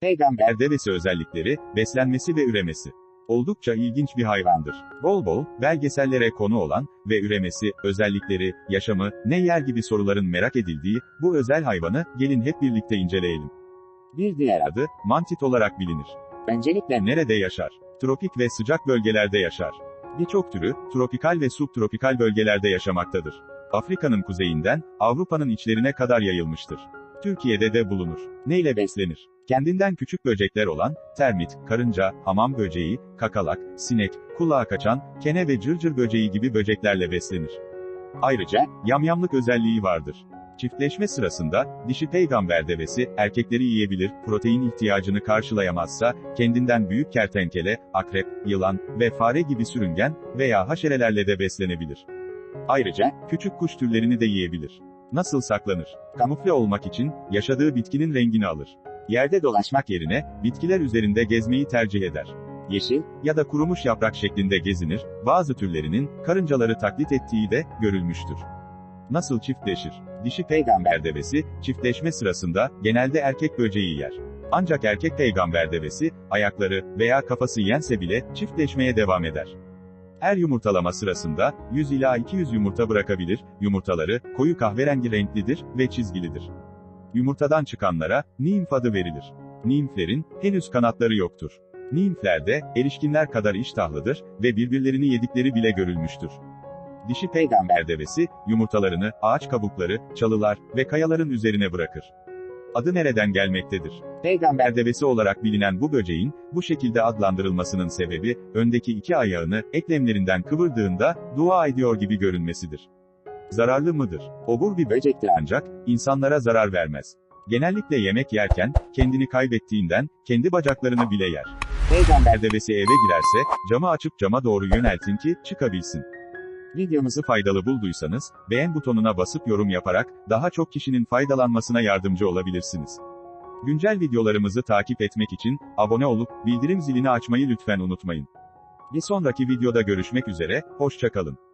Peygamber devesi özellikleri, beslenmesi ve üremesi. Oldukça ilginç bir hayvandır. Bol bol, belgesellere konu olan ve üremesi, özellikleri, yaşamı, ne yer gibi soruların merak edildiği, bu özel hayvanı, gelin hep birlikte inceleyelim. Bir diğer adı, mantit olarak bilinir. Öncelikle nerede yaşar? Tropik ve sıcak bölgelerde yaşar. Birçok türü, tropikal ve subtropikal bölgelerde yaşamaktadır. Afrika'nın kuzeyinden, Avrupa'nın içlerine kadar yayılmıştır. Türkiye'de de bulunur. Neyle beslenir? Kendinden küçük böcekler olan, termit, karınca, hamam böceği, kakalak, sinek, kulağa kaçan, kene ve cırcır böceği gibi böceklerle beslenir. Ayrıca, yamyamlık özelliği vardır. Çiftleşme sırasında, dişi peygamber devesi, erkekleri yiyebilir, protein ihtiyacını karşılayamazsa, kendinden büyük kertenkele, akrep, yılan ve fare gibi sürüngen veya haşerelerle de beslenebilir. Ayrıca, küçük kuş türlerini de yiyebilir. Nasıl saklanır? Kamufle olmak için, yaşadığı bitkinin rengini alır. Yerde dolaşmak yerine, bitkiler üzerinde gezmeyi tercih eder. Yeşil ya da kurumuş yaprak şeklinde gezinir, bazı türlerinin, karıncaları taklit ettiği de, görülmüştür. Nasıl çiftleşir? Dişi peygamber devesi, çiftleşme sırasında, genelde erkek böceği yer. Ancak erkek peygamber devesi, ayakları veya kafası yense bile, çiftleşmeye devam eder. Her yumurtalama sırasında, 100 ila 200 yumurta bırakabilir, yumurtaları, koyu kahverengi renklidir ve çizgilidir. Yumurtadan çıkanlara, nimf adı verilir. Nimflerin, henüz kanatları yoktur. Nimflerde, erişkinler kadar iştahlıdır ve birbirlerini yedikleri bile görülmüştür. Dişi peygamber devesi, yumurtalarını, ağaç kabukları, çalılar ve kayaların üzerine bırakır. Adı nereden gelmektedir? Peygamber devesi olarak bilinen bu böceğin, bu şekilde adlandırılmasının sebebi, öndeki iki ayağını, eklemlerinden kıvırdığında, dua ediyor gibi görünmesidir. Zararlı mıdır? Obur bir böcektir ancak, insanlara zarar vermez. Genellikle yemek yerken, kendini kaybettiğinden, kendi bacaklarını bile yer. Peygamber devesi eve girerse, camı açıp cama doğru yöneltin ki, çıkabilsin. Videomuzu faydalı bulduysanız, beğen butonuna basıp yorum yaparak, daha çok kişinin faydalanmasına yardımcı olabilirsiniz. Güncel videolarımızı takip etmek için, abone olup, bildirim zilini açmayı lütfen unutmayın. Bir sonraki videoda görüşmek üzere, hoşçakalın.